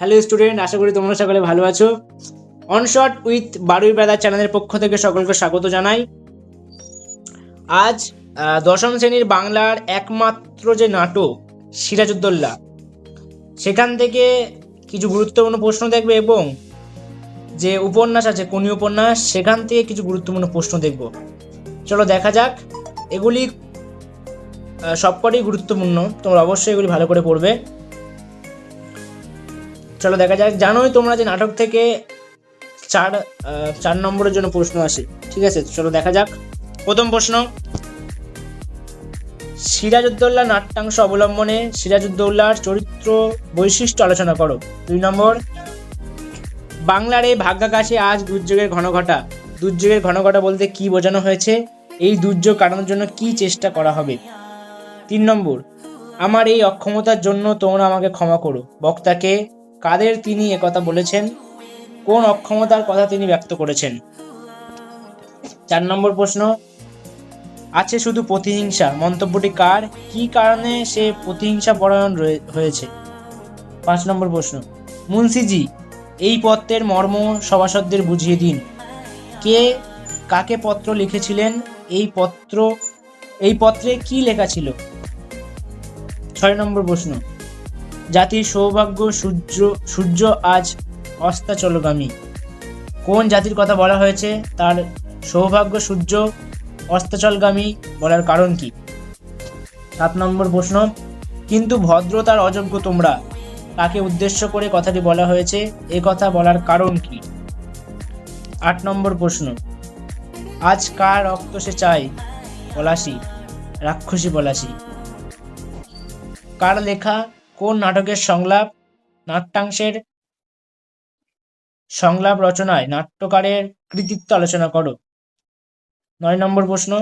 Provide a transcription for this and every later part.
Hello student আশা করি তোমরা সকলে ভালো আছো। অনশট উইথ বারুই ব্রাদার চ্যানেলের পক্ষ থেকে সকলকে স্বাগত জানাই। আজ দশম শ্রেণির বাংলার একমাত্র যে নাটক সিরাজউদ্দৌল্লা সেখান থেকে কিছু গুরুত্বপূর্ণ প্রশ্ন দেখবে এবং যে উপন্যাস আছে কোনি উপন্যাস, সেখান থেকে কিছু গুরুত্বপূর্ণ প্রশ্ন দেখব। চলো দেখা যাক। এগুলি সবকটাই গুরুত্বপূর্ণ। তোমরা অবশ্যই এগুলি ভালো করে পড়বে। চলো দেখা যাক। জানোই তোমরা যে নাটক থেকে চার চার নম্বরের জন্য প্রশ্ন আসে। ঠিক আছে, চলো দেখা যাক। প্রথম প্রশ্ন। সিরাজউদ্দৌল্লা নাট্যাংশ অবলম্বনে সিরাজউদ্দৌল্লার চরিত্র বৈশিষ্ট্য আলোচনা করো। দুই নম্বর। বাংলার এই ভাগ্যাকাশে আজ দুর্যোগের ঘন ঘটা দুর্যোগের ঘন ঘটা বলতে কি বোঝানো হয়েছে? এই দুর্যোগ কাটানোর জন্য কি চেষ্টা করা হবে? তিন নম্বর। আমার এই অক্ষমতার জন্য তোমরা আমাকে ক্ষমা করো। বক্তাকে কাদের তিনি একথা বলেছেন? কোন অক্ষমতার কথা তিনি ব্যক্ত করেছেন? চার নম্বর প্রশ্ন, আছে শুধু প্রতিহিংসা, মন্তব্যটি কার? কি কারণে সে প্রতিহিংসা পরায়ণ রয়ে- হয়েছে? পাঁচ নম্বর প্রশ্ন, মুন্সিজি, এই পত্রের মর্ম সভাসদদের বুঝিয়ে দিন। কে কাকে পত্র লিখেছিলেন? এই পত্র, এই পত্রে কি লেখা ছিল? ছয় নম্বর প্রশ্ন জাতির সৌভাগ্য সূর্য সূর্য আজ অস্তাচলগামী। কোন জাতির কথা বলা হয়েছে? তার সৌভাগ্য সূর্য অস্তাচলগামী বলার কারণ কি? সাত নম্বর প্রশ্ন, কিন্তু ভদ্রতার অযোগ্য তোমরা? তাকে উদ্দেশ্য করে কথাটি বলা হয়েছে? এ কথা বলার কারণ কি? আট নম্বর প্রশ্ন, আজ কার রক্ত সে চায়? পলাশি, রাক্ষসী পলাশি। কার লেখা কোন নাটকের সংলাপ? নাট্যাংশের সংলাপ রচনায় নাট্যকারের কৃতিত্ব আলোচনা করো। নয় নম্বর প্রশ্ন,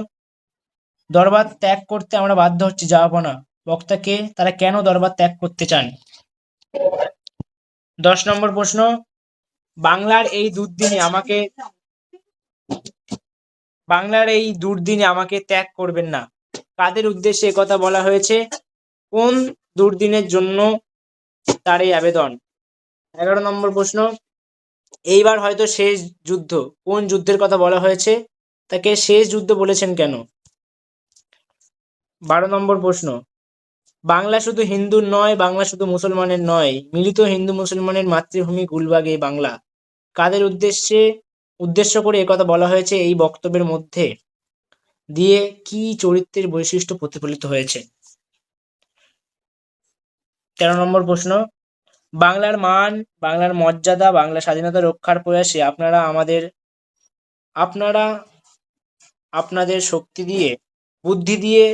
দরবার ত্যাগ করতে আমরা বাধ্য হচ্ছি যাওয়াপনা বক্তাকে তারা কেন দরবার ত্যাগ করতে চান? দশ নম্বর প্রশ্ন, বাংলার এই দুর্দিনে আমাকে, বাংলার এই দুর্দিনে আমাকে ত্যাগ করবেন না। কাদের উদ্দেশ্যে কথা বলা হয়েছে? কোন দুর্দিনের জন্য তার এই আবেদন। এগারো নম্বর প্রশ্ন, এইবার হয়তো শেষ যুদ্ধ। কোন যুদ্ধের কথা বলা হয়েছে? তাকে শেষ যুদ্ধ বলেছেন কেন? বারো নম্বর প্রশ্ন, বাংলা শুধু হিন্দুর নয়, বাংলা শুধু মুসলমানের নয়। মিলিত হিন্দু মুসলমানের মাতৃভূমি গুলবাগে বাংলা। কাদের উদ্দেশ্যে, উদ্দেশ্য করে একথা বলা হয়েছে এই বক্তব্যের মধ্যে? দিয়ে কি চরিত্রের বৈশিষ্ট্য প্রতিফলিত হয়েছে? তেরো নম্বর প্রশ্ন, বাংলার মান, বাংলার মর্যাদা, বাংলা স্বাধীনতা রক্ষার প্রয়াসে আপনারা আমাদের, আপনারা আপনাদের শক্তি দিয়ে, বুদ্ধি দিয়ে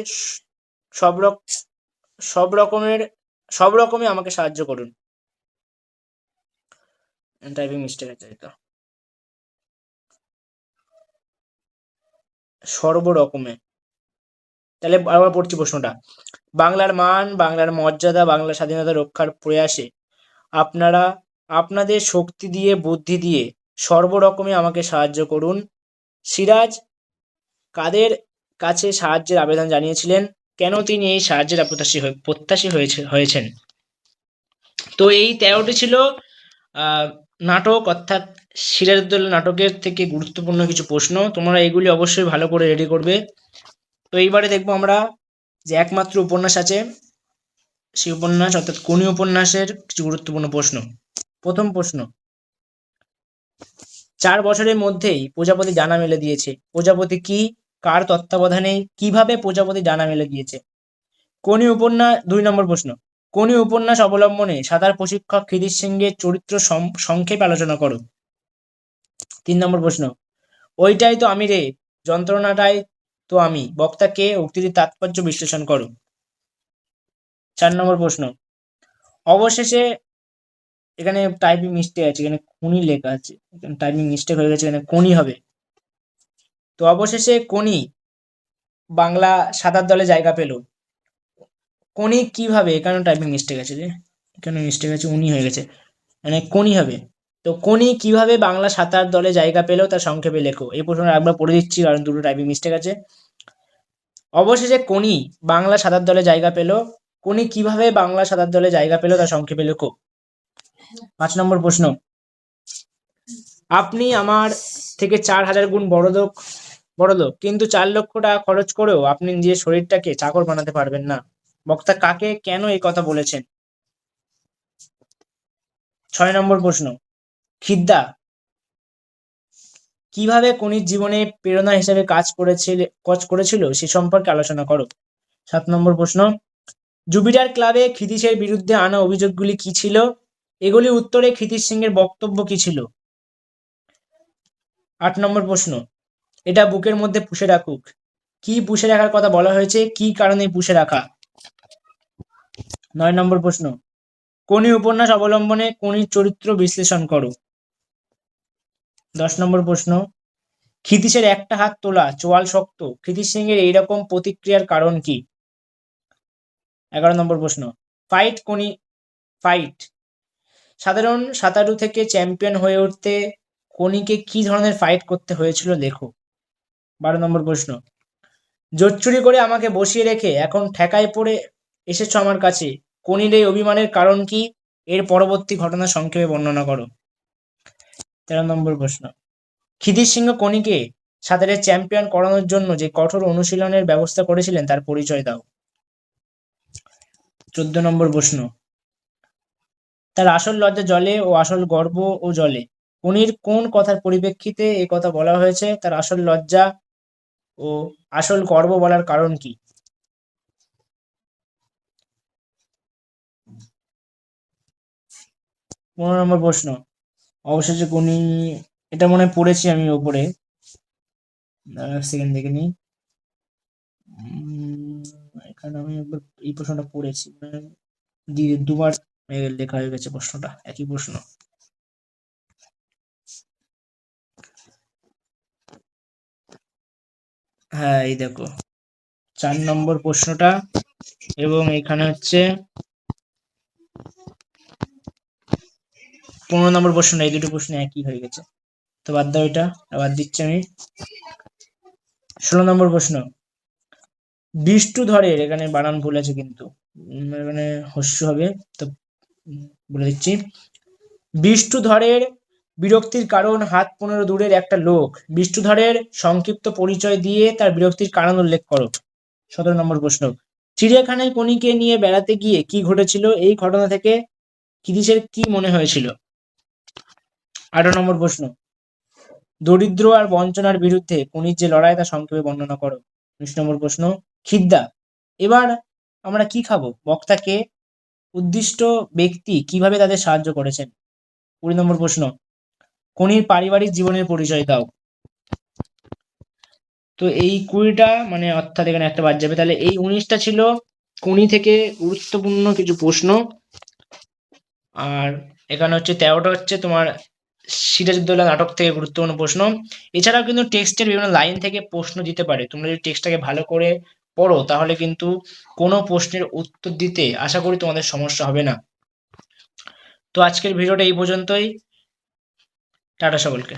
সব সব রকমের, সব রকমে আমাকে সাহায্য করুন। টাইপিং মিস্টেক আছে তো সর্ব রকমে তাহলে আবার পড়ছি প্রশ্নটা। বাংলার মান, বাংলার মর্যাদা বাংলা স্বাধীনতা রক্ষার প্রয়াসে আপনারা, আপনাদের শক্তি দিয়ে, বুদ্ধি দিয়ে সর্বরকমে আমাকে সাহায্য করুন। সিরাজ, কাদের কাছে সাহায্যের আবেদন জানিয়েছিলেন? কেন তিনি এই সাহায্যের প্রত্যাশী প্রত্যাশী হয়েছে, হয়েছেন? তো এই তেরোটি ছিল নাটক, অর্থাৎ সিরাজউদ্দৌলা নাটকের থেকে গুরুত্বপূর্ণ কিছু প্রশ্ন। তোমরা এগুলি অবশ্যই ভালো করে রেডি করবে। তো এইবারে দেখব আমরা যে একমাত্র উপন্যাস আছে, সেই উপন্যাস, অর্থাৎ কোনি উপন্যাসের কিছু গুরুত্বপূর্ণ প্রশ্ন? প্রথম প্রশ্ন, চার বছরের মধ্যেই প্রজাপতি ডানা মেলে দিয়েছে। প্রজাপতি কি, কার তত্ত্বাবধানে কীভাবে প্রজাপতি ডানা মেলে দিয়েছে? কোনি উপন্যাস, দুই নম্বর প্রশ্ন কোনি উপন্যাস অবলম্বনে সাঁতার প্রশিক্ষক খিদির সিংহের চরিত্র সংক্ষেপে আলোচনা করো? তিন নম্বর প্রশ্ন, ওইটাই তো আমি রে যন্ত্রণাটাই তো আমি, বক্তাকে উক্তিটির তাৎপর্য বিশ্লেষণ করো। চার নম্বর প্রশ্ন। অবশেষে এখানে টাইপিং মিস্টেক আছে, এখানে খুনি লেখা আছে। এখানে টাইপিং মিস্টেক হয়ে গেছে, এখানে কোনি হবে। তো অবশেষে কোনি বাংলা সাঁতার দলে জায়গা পেল। কোনি কীভাবে? এখানে টাইপিং মিস্টেক আছে রে এখানে মিস্টেক আছে, উনি হয়ে গেছে। মানে কোনি হবে। তো কোনি কীভাবে বাংলা সাঁতার দলে জায়গা পেল তার সংক্ষেপে লেখো। এই প্রশ্নটা একবার পড়ে দিচ্ছি, কারণ দুটো টাইপিং মিস্টেক আছে। অবশেষে কোনি বাংলা সাঁতার দলে জায়গা পেল। কোনি কীভাবে বাংলা সাঁতার দলে জায়গা পেল তার সংক্ষেপে লেখো। পাঁচ নম্বর প্রশ্ন। আপনি আমার থেকে চার হাজার গুণ বড় লোক, কিন্তু চার লক্ষ টাকা খরচ করেও আপনি নিজের শরীরটাকে চাকর বানাতে পারবেন না। বক্তা কাকে কেন এই কথা বলেছেন? ছয় নম্বর প্রশ্ন। খিদ্দা? কীভাবে কনির জীবনে প্রেরণা হিসেবে কাজ করেছিল কাজ করেছিল সে সম্পর্কে আলোচনা করো। সাত নম্বর প্রশ্ন। জুপিটার ক্লাবে ক্ষিতীশের বিরুদ্ধে আনা অভিযোগগুলি কি ছিল? এগুলি উত্তরে ক্ষিতীশ সিং এর বক্তব্য কি ছিল? আট নম্বর প্রশ্ন। এটা বুকের মধ্যে পুষে রাখুক। কি পুষে রাখার কথা বলা হয়েছে? কি কারণে পুষে রাখা? নয় নম্বর প্রশ্ন। কোনি উপন্যাস অবলম্বনে কোনির চরিত্র বিশ্লেষণ করো। দশ নম্বর প্রশ্ন, ক্ষিতীশের একটা হাত তোলা, চোয়াল শক্ত, ক্ষিতীশ সিং এর এইরকম প্রতিক্রিয়ার কারণ কি? এগারো নম্বর প্রশ্ন ফাইট কোনি ফাইট সাধারণ সাঁতারু থেকে চ্যাম্পিয়ন হয়ে উঠতে কোনিকে কি ধরনের ফাইট করতে হয়েছিল লেখো। বারো নম্বর প্রশ্ন জোরচুরি করে আমাকে বসিয়ে রেখে এখন ঠেকায় পড়ে এসেছ আমার কাছে, কোনির এই অভিমানের কারণ কি? এর পরবর্তী ঘটনা সংক্ষেপে বর্ণনা করো। তেরো নম্বর প্রশ্ন। খিদির সিংহ কোনিকে সাঁতারের চ্যাম্পিয়ন করানোর জন্য যে কঠোর অনুশীলনের ব্যবস্থা করেছিলেন তার পরিচয় দাও। চোদ্দ নম্বর প্রশ্ন। তার আসল লজ্জা জলে ও আসল গর্ব ও জলে। কোনির কোন কথার পরিপ্রেক্ষিতে এ কথা বলা হয়েছে? তার আসল লজ্জা ও আসল গর্ব বলার কারণ কি? পনেরো নম্বর প্রশ্ন। অবশেষে কোনি, এটা মনে পড়েছি আমি ওপরে। সেকেন্ড দেখে নিই। এখানে আমি একবার এই প্রশ্নটা পড়েছি। মানে দুবার লেখা হয়ে গেছে প্রশ্নটা, একই প্রশ্ন। হ্যাঁ এই দেখো। চার নম্বর প্রশ্নটা এবং এখানে হচ্ছে পনেরো নম্বর প্রশ্ন, এই দুটো প্রশ্ন একই হয়ে গেছে। তো বাদ দাও এটা বাদ দিচ্ছি আমি। ষোলো নম্বর প্রশ্ন বিষ্টু ধরের, এখানে বানান ভুল আছে কিন্তু এখানে হস্য হবে, তো বলে দিচ্ছি। বিষ্টু ধরের বিরক্তির কারণ হাত পনেরো দূরের একটা লোক। বিষ্ণুধরের সংক্ষিপ্ত পরিচয় দিয়ে তার বিরক্তির কারণ উল্লেখ করো। সতেরো নম্বর প্রশ্ন, চিড়িয়াখানায় কনিকে নিয়ে বেড়াতে গিয়ে কি ঘটেছিল? এই ঘটনা থেকে কিরিশের কি মনে হয়েছিল? আঠারো নম্বর প্রশ্ন। দরিদ্র আর বঞ্চনার বিরুদ্ধে কনির যে লড়াই তা সংক্ষেপে বর্ণনা করো। উনিশ নম্বর প্রশ্ন, খিদ্দা। এবার আমরা কি খাব? বক্তাকে উদ্দিষ্ট ব্যক্তি কীভাবে তাদের সাহায্য করেছেন? কুড়ি নম্বর প্রশ্ন কনির পারিবারিক জীবনের পরিচয় দাও। তো এই কুড়িটা মানে অর্থাৎ এখানে একটা বাদ যাবে। তাহলে এই উনিশটা ছিল কোনি থেকে গুরুত্বপূর্ণ কিছু প্রশ্ন। আর এখানে হচ্ছে তেরোটা হচ্ছে তোমার সিরাজউদ্দৌলা নাটক থেকে গুরুত্বপূর্ণ প্রশ্ন। এছাড়াও কিন্তু টেক্সটের বিভিন্ন লাইন থেকে প্রশ্ন দিতে পারে। তোমরা যদি টেক্সটটাকে ভালো করে পড়ো, তাহলে কিন্তু কোনো প্রশ্নের উত্তর দিতে আশা করি তোমাদের সমস্যা হবে না। তো আজকের ভিডিওটা এই পর্যন্তই। টাটা সকলকে।